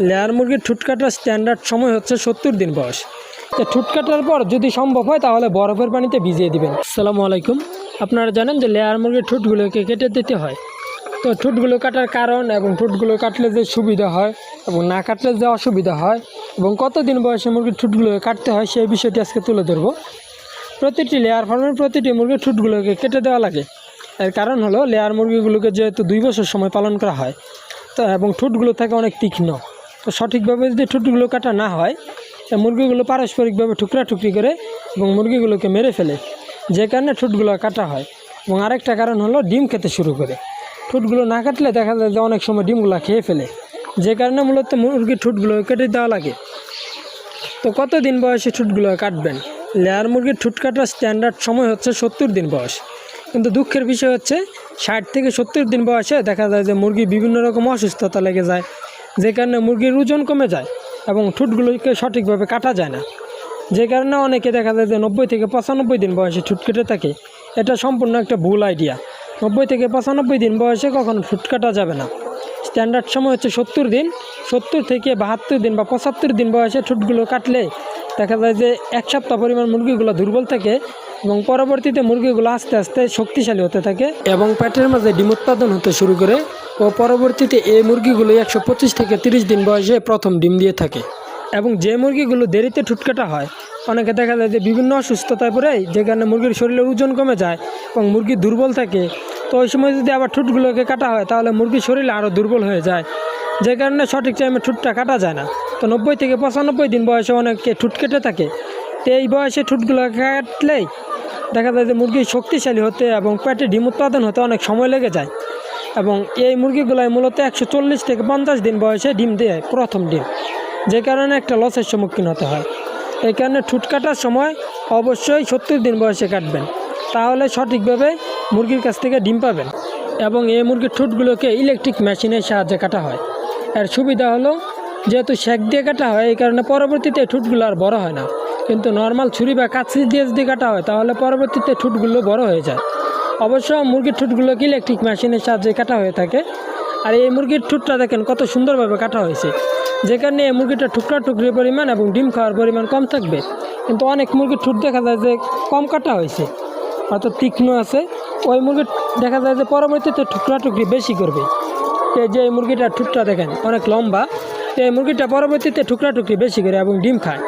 Layer মুরগির ঠুট কাটার standard সময় হচ্ছে সত্তর দিন বয়স। তো ঠুট কাটার পর যদি সম্ভব হয়, তাহলে বরফের পানিতে ভিজিয়ে দিবেন। আসসালামু আলাইকুম। আপনারা জানেন যে লেয়ার মুরগির ঠুটগুলোকে কেটে দিতে হয়। তো ঠুটগুলো কাটার কারণ এবং ঠুটগুলো কাটলে যে সুবিধা হয় এবং না কাটলে যে অসুবিধা হয় এবং কতদিন বয়সে মুরগির ঠুটগুলোকে কাটতে হয়, সেই বিষয়টি আজকে তুলে ধরবো। প্রতিটি লেয়ার ফার্মের প্রতিটি মুরগির ঠুটগুলোকে কেটে দেওয়া লাগে। এর কারণ হলো, লেয়ার মুরগিগুলোকে যেহেতু দুই বছর সময় পালন করা হয়, তো এবং ঠুটগুলো থাকে অনেক তীক্ষ্ণ। তো সঠিকভাবে যদি ঠুটগুলো কাটা না হয় মুরগিগুলো পারস্পরিকভাবে টুকরা টুকরি করে এবং মুরগিগুলোকে মেরে ফেলে। যে কারণে ঠুটগুলো কাটা হয়। এবং আরেকটা কারণ হলো ডিম খেতে শুরু করে। ঠুটগুলো না কাটলে দেখা যায় যে অনেক সময় ডিমগুলো খেয়ে ফেলে। যে কারণে মূলত মুরগির ঠুটগুলো কেটে দেওয়া লাগে। তো কত দিন বয়সে ঠুটগুলো কাটবেন? লেয়ার মুরগির ঠুট কাটার স্ট্যান্ডার্ড সময় হচ্ছে সত্তর দিন বয়স। কিন্তু দুঃখের বিষয় হচ্ছে, ষাট থেকে সত্তর দিন বয়সে দেখা যায় যে মুরগি বিভিন্ন রকম অসুস্থতা লেগে যায়। যে কারণে মুরগির ওজন কমে যায় এবং ঠুটগুলোকে সঠিকভাবে কাটা যায় না। যে কারণে অনেকে দেখা যায় যে নব্বই থেকে পঁচানব্বই দিন বয়সে ঠুট কেটে থাকে। এটা সম্পূর্ণ একটা ভুল আইডিয়া নব্বই থেকে পঁচানব্বই দিন বয়সে কখনো ঠুট কাটা যাবে না। স্ট্যান্ডার্ড সময় হচ্ছে সত্তর দিন। সত্তর থেকে বাহাত্তর দিন বা পঁচাত্তর দিন বয়সে ঠুটগুলো কাটলে দেখা যায় যে এক সপ্তাহ পরিমাণ মুরগিগুলো দুর্বল থাকে। এবং পরবর্তীতে মুরগিগুলো আস্তে আস্তে শক্তিশালী হতে থাকে এবং পেটের মাঝে ডিম উৎপাদন হতে শুরু করে ও পরবর্তীতে এই মুরগিগুলো একশো পঁচিশ থেকে তিরিশ দিন বয়সে প্রথম ডিম দিয়ে থাকে। এবং যে মুরগিগুলো দেরিতে ঠুটকাটা হয়, অনেকে দেখা যায় যে বিভিন্ন অসুস্থতায় পড়ে, যে কারণে মুরগির শরীরের ওজন কমে যায় এবং মুরগি দুর্বল থাকে। তো ওই সময় যদি আবার ঠুটগুলোকে কাটা হয়, তাহলে মুরগির শরীর আরও দুর্বল হয়ে যায়। যে কারণে সঠিক টাইমে ঠুটটা কাটা যায় না। তো নব্বই থেকে পঁচানব্বই দিন বয়সে অনেকে ঠুট কেটে থাকে। তো এই বয়সে ঠুটগুলো কাটলেই দেখা যায় যে মুরগি শক্তিশালী হতে এবং পেটে ডিম উৎপাদন হতে অনেক সময় লেগে যায়। এবং এই মুরগিগুলাই মূলত একশো চল্লিশ থেকে পঞ্চাশ দিন বয়সে ডিম দেয় প্রথম ডিম, যে কারণে একটা লসের সম্মুখীন হতে হয়। এই কারণে ঠুট কাটার সময় অবশ্যই সত্তর দিন বয়সে কাটবেন। তাহলে সঠিকভাবে মুরগির কাছ থেকে ডিম পাবেন এবং এই মুরগির ঠুটগুলোকে ইলেকট্রিক মেশিনের সাহায্যে কাটা হয়। এর সুবিধা হলো, যেহেতু শেক দিয়ে কাটা হয়, এই কারণে পরবর্তীতে ঠুটগুলো আর বড় হয় না। কিন্তু নর্মাল ছুরি বা কাছি দিয়ে যদি কাটা হয়, তাহলে পরবর্তীতে ঠুটগুলো বড় হয়ে যায়। অবশ্য মুরগির ঠুটগুলোকে ইলেকট্রিক মেশিনের সাহায্যে কাটা হয়ে থাকে? আর এই মুরগির ঠুটটা দেখেন কত সুন্দরভাবে কাটা হয়েছে। যে কারণে এই মুরগিটা টুকরা টুকরি পরিমাণ এবং ডিম খাওয়ার পরিমাণ কম থাকবে। কিন্তু অনেক মুরগির ঠুট দেখা যায় যে কম কাটা হয়েছে হয়তো তীক্ষ্ণ আছে। ওই মুরগির দেখা যায় যে পরবর্তীতে টুকরা টুকরি বেশি করবে। এই যে এই মুরগিটার ঠুটটা দেখেন অনেক লম্বা। এই মুরগিটা পরবর্তীতে টুকরা টুকরি বেশি করে এবং ডিম খায়।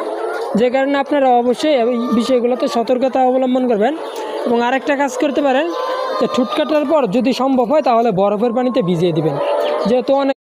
যে কারণে আপনারা অবশ্যই বিষয়গুলোতে সতর্কতা অবলম্বন করবেন এবং আরেকটা কাজ করতে পারেন যে ঠুটকাটার পর যদি সম্ভব হয় তাহলে বরফের পানিতে ভিজিয়ে দিবেন। যেহেতু অনেক